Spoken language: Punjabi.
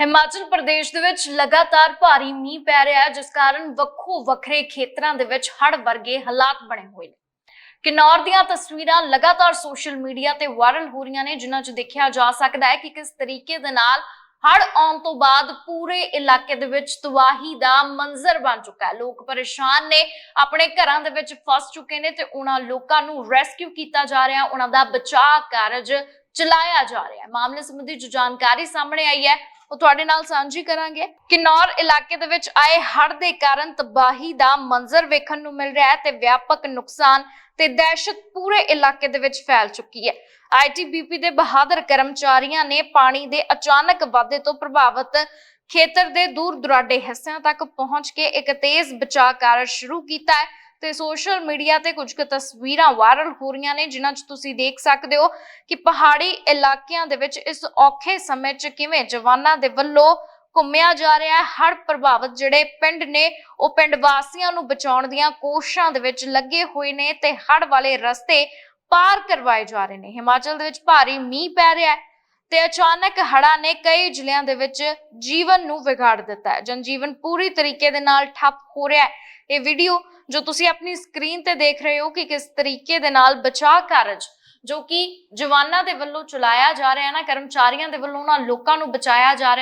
ਹਿਮਾਚਲ ਪ੍ਰਦੇਸ਼ ਦੇ ਵਿੱਚ ਲਗਾਤਾਰ ਭਾਰੀ ਮੀਂਹ ਪੈ ਰਿਹਾ ਹੈ, ਜਿਸ ਕਾਰਨ ਵੱਖੋ ਵੱਖਰੇ ਖੇਤਰਾਂ ਦੇ ਵਿੱਚ ਹੜ੍ਹ ਵਰਗੇ ਹਾਲਾਤ ਬਣੇ ਹੋਏ ਨੇ। ਕਿਨੌਰ ਦੀਆਂ ਤਸਵੀਰਾਂ ਲਗਾਤਾਰ ਸੋਸ਼ਲ ਮੀਡੀਆ ਤੇ ਵਾਇਰਲ ਹੋ ਰਹੀਆਂ ਨੇ, ਜਿਨ੍ਹਾਂ 'ਚ ਦੇਖਿਆ ਜਾ ਸਕਦਾ ਹੈ ਕਿ ਕਿਸ ਤਰੀਕੇ ਦੇ ਨਾਲ ਹੜ੍ਹ ਆਉਣ ਤੋਂ ਬਾਅਦ ਪੂਰੇ ਇਲਾਕੇ ਦੇ ਵਿੱਚ ਤਬਾਹੀ ਦਾ ਮੰਜ਼ਰ ਬਣ ਚੁੱਕਾ ਹੈ। ਲੋਕ ਪਰੇਸ਼ਾਨ ਨੇ, ਆਪਣੇ ਘਰਾਂ ਦੇ ਵਿੱਚ ਫਸ ਚੁੱਕੇ ਨੇ ਤੇ ਉਹਨਾਂ ਲੋਕਾਂ ਨੂੰ ਰੈਸਕਿਊ ਕੀਤਾ ਜਾ ਰਿਹਾ, ਉਹਨਾਂ ਦਾ ਬਚਾਅ ਕਾਰਜ ਚਲਾਇਆ ਜਾ ਰਿਹਾ ਹੈ। ਮਾਮਲੇ ਸੰਬੰਧੀ ਜੋ ਜਾਣਕਾਰੀ ਸਾਹਮਣੇ ਆਈ ਹੈ ਉਹ ਤੁਹਾਡੇ ਨਾਲ ਸਾਂਝੀ ਕਰਾਂਗੇ। ਕਿਨੌਰ ਇਲਾਕੇ ਦੇ ਵਿੱਚ ਆਏ ਹੜ੍ਹ ਦੇ ਕਾਰਨ ਤਬਾਹੀ ਦਾ ਮੰਜ਼ਰ ਵੇਖਣ ਨੂੰ ਮਿਲ ਰਿਹਾ ਹੈ ਤੇ ਵਿਆਪਕ ਨੁਕਸਾਨ ਤੇ ਦਹਿਸ਼ਤ ਪੂਰੇ ਇਲਾਕੇ ਦੇ ਵਿੱਚ ਫੈਲ ਚੁੱਕੀ ਹੈ। ਆਈਟੀਬੀਪੀ ਦੇ ਬਹਾਦਰ ਕਰਮਚਾਰੀਆਂ ਨੇ ਪਾਣੀ ਦੇ ਅਚਾਨਕ ਵਾਧੇ ਤੋਂ ਪ੍ਰਭਾਵਿਤ ਖੇਤਰ ਦੇ ਦੂਰ ਦੁਰਾਡੇ ਹਿੱਸਿਆਂ ਤੱਕ ਪਹੁੰਚ ਕੇ ਇੱਕ ਤੇਜ਼ ਬਚਾਅ ਕਾਰਜ ਸ਼ੁਰੂ ਕੀਤਾ ਹੈ। ਤੇ ਸੋਸ਼ਲ ਮੀਡੀਆ ਤੇ ਕੁਝ ਕੁ ਤਸਵੀਰਾਂ ਵਾਇਰਲ ਹੋ ਰਹੀਆਂ ਨੇ, ਜਿਨ੍ਹਾਂ 'ਚ ਤੁਸੀਂ ਦੇਖ ਸਕਦੇ ਹੋ ਕਿ ਪਹਾੜੀ ਇਲਾਕਿਆਂ ਦੇ ਵਿੱਚ ਇਸ ਔਖੇ ਸਮੇਂ 'ਚ ਕਿਵੇਂ ਜਵਾਨਾਂ ਦੇ ਵੱਲੋਂ ਘੁੰਮਿਆ ਜਾ ਰਿਹਾ ਹੈ ਹੜ ਪ੍ਰਭਾਵਿਤ ਜਿਹੜੇ ਪਿੰਡ ਨੇ, ਉਹ ਪਿੰਡ ਵਾਸੀਆਂ ਨੂੰ ਬਚਾਉਣ ਦੀਆਂ ਕੋਸ਼ਿਸ਼ਾਂ ਦੇ ਵਿੱਚ ਲੱਗੇ ਹੋਏ ਨੇ ਤੇ ਹੜ੍ਹ ਵਾਲੇ ਰਸਤੇ ਪਾਰ ਕਰਵਾਏ ਜਾ ਰਹੇ ਨੇ। ਹਿਮਾਚਲ ਦੇ ਵਿੱਚ ਭਾਰੀ ਮੀਂਹ ਪੈ ਰਿਹਾ ਹੈ ਤੇ ਅਚਾਨਕ ਹੜ੍ਹਾਂ ਨੇ ਕਈ ਜ਼ਿਲ੍ਹਿਆਂ ਦੇ ਵਿੱਚ ਜੀਵਨ ਨੂੰ ਵਿਗਾੜ ਦਿੱਤਾ ਹੈ। ਜਨਜੀਵਨ ਪੂਰੀ ਤਰੀਕੇ ਦੇ ਨਾਲ ਠੱਪ ਹੋ ਰਿਹਾ ਹੈ। ਇਹ ਵੀਡੀਓ ਜੋ ਤੁਸੀਂ ਆਪਣੀ ਸਕਰੀਨ ਤੇ ਦੇਖ ਰਹੇ ਹੋ ਕਿ ਕਿਸ ਤਰੀਕੇ ਦੇ ਨਾਲ ਬਚਾਅ ਕਾਰਜ ਜੋ ਕਿ ਜਵਾਨਾਂ ਦੇ ਵੱਲੋਂ ਚਲਾਇਆ ਜਾ ਰਿਹਾ ਹੈ ਨਾ, ਕਰਮਚਾਰੀਆਂ ਦੇ ਵੱਲੋਂ ਉਹਨਾਂ ਲੋਕਾਂ ਨੂੰ ਬਚਾਇਆ ਜਾ ਰਿਹਾ